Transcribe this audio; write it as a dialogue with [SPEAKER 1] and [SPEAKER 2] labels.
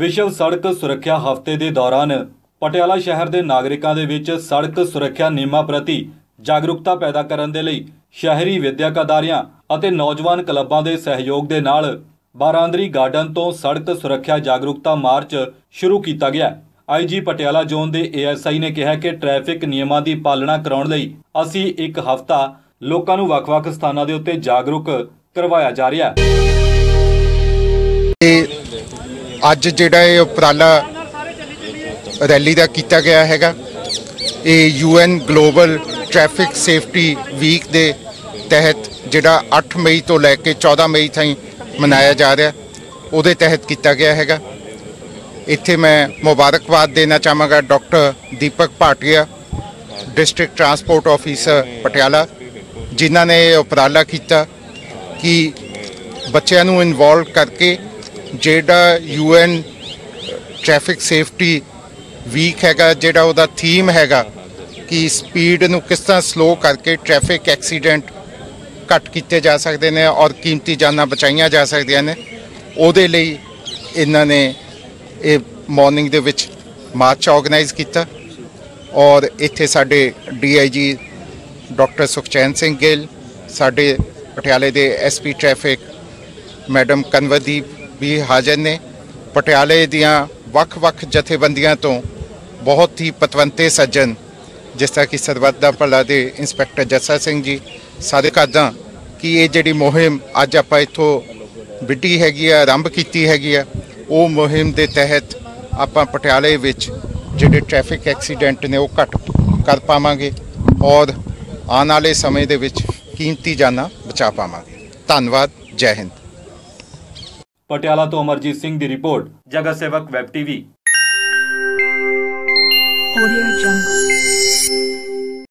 [SPEAKER 1] ਵਿਸ਼ਵ ਸੜਕ ਸੁਰੱਖਿਆ ਹਫ਼ਤੇ ਦੇ ਦੌਰਾਨ ਪਟਿਆਲਾ ਸ਼ਹਿਰ ਦੇ ਨਾਗਰਿਕਾਂ ਦੇ ਵਿੱਚ ਸੜਕ ਸੁਰੱਖਿਆ ਨਿਯਮਾਂ ਪ੍ਰਤੀ ਜਾਗਰੂਕਤਾ ਪੈਦਾ ਕਰਨ ਦੇ ਲਈ ਸ਼ਹਿਰੀ ਵਿਦਿਅਕ ਅਦਾਰਿਆਂ ਅਤੇ ਨੌਜਵਾਨ ਕਲੱਬਾਂ ਦੇ ਸਹਿਯੋਗ ਦੇ ਨਾਲ ਬਾਰਾਂਦਰੀ ਗਾਰਡਨ ਤੋਂ ਸੜਕ ਸੁਰੱਖਿਆ ਜਾਗਰੂਕਤਾ ਮਾਰਚ ਸ਼ੁਰੂ ਕੀਤਾ ਗਿਆ। ਆਈਜੀ ਪਟਿਆਲਾ ਜ਼ੋਨ ਦੇ ਏਐਸਆਈ ਨੇ ਕਿਹਾ ਕਿ ਟ੍ਰੈਫਿਕ ਨਿਯਮਾਂ ਦੀ ਪਾਲਣਾ ਕਰਾਉਣ ਲਈ ਅਸੀਂ ਇੱਕ ਹਫ਼ਤਾ ਲੋਕਾਂ ਨੂੰ ਵੱਖ-ਵੱਖ ਸਥਾਨਾਂ ਦੇ ਉੱਤੇ ਜਾਗਰੂਕ ਕਰਵਾਇਆ ਜਾ ਰਿਹਾ ਹੈ।
[SPEAKER 2] ਅੱਜ ਜਿਹੜਾ ਇਹ ਉਪਰਾਲਾ ਰੈਲੀ ਦਾ ਕੀਤਾ ਗਿਆ ਹੈਗਾ, ਇਹ UN global traffic safety week ਦੇ ਤਹਿਤ ਜਿਹੜਾ 8 ਮਈ ਤੋਂ ਲੈ ਕੇ 14 ਮਈ ਤਾਈਂ ਮਨਾਇਆ ਜਾ ਰਿਹਾ, ਉਹਦੇ ਤਹਿਤ ਕੀਤਾ ਗਿਆ ਹੈਗਾ। ਇੱਥੇ ਮੈਂ ਮੁਬਾਰਕਬਾਦ ਦੇਣਾ ਚਾਹਾਂਗਾ doctor Deepak Bhatia, district transport officer Patiala, ਜਿਨ੍ਹਾਂ ਨੇ ਇਹ ਉਪਰਾਲਾ ਕੀਤਾ ਕਿ ਬੱਚਿਆਂ ਨੂੰ ਇਨਵੋਲਵ ਕਰਕੇ ਜਿਹੜਾ ਯੂਐਨ ਟ੍ਰੈਫਿਕ ਸੇਫਟੀ ਵੀਕ ਹੈਗਾ, ਜਿਹੜਾ ਉਹਦਾ ਥੀਮ ਹੈਗਾ, ਕਿ ਸਪੀਡ ਨੂੰ ਕਿਸ ਤਰ੍ਹਾਂ ਸਲੋ ਕਰਕੇ ਟ੍ਰੈਫਿਕ ਐਕਸੀਡੈਂਟ ਘੱਟ ਕੀਤੇ ਜਾ ਸਕਦੇ ਨੇ ਔਰ ਕੀਮਤੀ ਜਾਨਾਂ ਬਚਾਈਆਂ ਜਾ ਸਕਦੀਆਂ ਨੇ, ਉਹਦੇ ਲਈ ਇਹਨਾਂ ਨੇ ਇਹ ਮਾਰਨਿੰਗ ਦੇ ਵਿੱਚ ਮਾਰਚ ਆਰਗੇਨਾਈਜ਼ ਕੀਤਾ ਔਰ ਇੱਥੇ ਸਾਡੇ ਡੀਆਈਜੀ ਡਾਕਟਰ ਸੁਖਚੈਨ ਸਿੰਘ ਗਿੱਲ, ਸਾਡੇ ਪਟਿਆਲੇ ਦੇ ਐਸਪੀ ਟ੍ਰੈਫਿਕ ਮੈਡਮ ਕਨਵਰਦੀਪ ਵੀ ਹਾਜ਼ਰ ਨੇ। ਪਟਿਆਲੇ ਦੀਆਂ ਵੱਖ-ਵੱਖ ਜਥੇਬੰਦੀਆਂ ਤੋਂ ਬਹੁਤ ਹੀ ਪਤਵੰਤੇ ਸੱਜਣ, ਜਿਸ ਤਰ੍ਹਾਂ ਕਿ ਸਰਬੱਤ ਦਾ ਭਲਾ ਦੇ ਇੰਸਪੈਕਟਰ ਜੱਸਾ ਸਿੰਘ ਜੀ ਸਾਰੇ ਕਾਦਾਂ ਕਿ ਇਹ ਜਿਹੜੀ ਮੁਹਿੰਮ ਅੱਜ ਆਪਾਂ ਇੱਥੋਂ ਵਿੱਢੀ ਹੈਗੀ ਆ, ਆਰੰਭ ਕੀਤੀ ਹੈਗੀ ਆ, ਉਹ ਮੁਹਿੰਮ ਦੇ ਤਹਿਤ ਆਪਾਂ ਪਟਿਆਲੇ ਵਿੱਚ ਜਿਹੜੇ ਟ੍ਰੈਫਿਕ ਐਕਸੀਡੈਂਟ ਨੇ, ਉਹ ਘੱਟ ਕਰ ਪਾਵਾਂਗੇ ਔਰ ਆਉਣ ਵਾਲੇ ਸਮੇਂ ਦੇ ਵਿੱਚ ਕੀਮਤੀ ਜਾਨਾਂ ਬਚਾ ਪਾਵਾਂਗੇ। ਧੰਨਵਾਦ, ਜੈ ਹਿੰਦ।
[SPEAKER 1] ਪਟਿਆਲਾ ਤੋਂ ਅਮਰਜੀਤ ਸਿੰਘ ਦੀ ਰਿਪੋਰਟ ਜਗਤ ਸੇਵਕ ਵੈਬ ਟੀਵੀ।
[SPEAKER 3] Audio